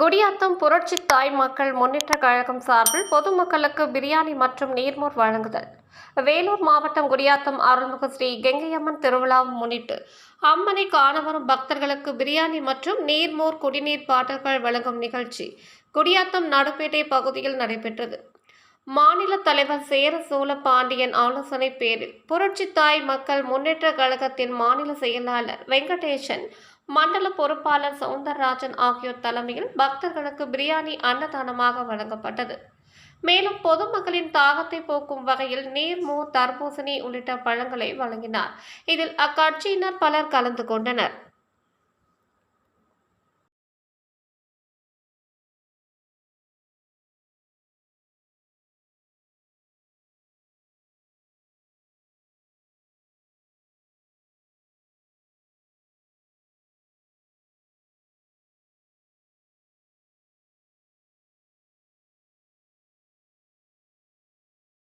குடியாத்தம் புரட்சி தாய் மக்கள் முன்னேற்ற கழகம் சார்பில் பொதுமக்களுக்கு பிரியாணி மற்றும் நீர்மோர் வழங்குதல். வேலூர் மாவட்டம் குடியாத்தம் அருள்மிகு ஸ்ரீ கெங்கையம்மன் திருவிழாவை முன்னிட்டு அம்மனை காண வரும் பக்தர்களுக்கு பிரியாணி மற்றும் நீர்மோர் குடிநீர் பாட்டில்கள் வழங்கும் நிகழ்ச்சி குடியாத்தம் நடுப்பேட்டை பகுதியில் நடைபெற்றது. மாநில தலைவர் சேர சோழ பாண்டியன் ஆலோசனை பேரில் புரட்சி தாய் மக்கள் முன்னேற்ற கழகத்தின் மாநில செயலாளர் வெங்கடேசன் மண்டல பொறுப்பாளர் சவுந்தரராஜன் ஆகியோர் தலைமையில் பக்தர்களுக்கு பிரியாணி அன்னதானமாக வழங்கப்பட்டது. மேலும் பொதுமக்களின் தாகத்தை போக்கும் வகையில் நீர் மோர் தர்பூசணி உள்ளிட்ட பழங்களை வழங்கினார். இதில் அக்கட்சியினர் பலர் கலந்து கொண்டனர்.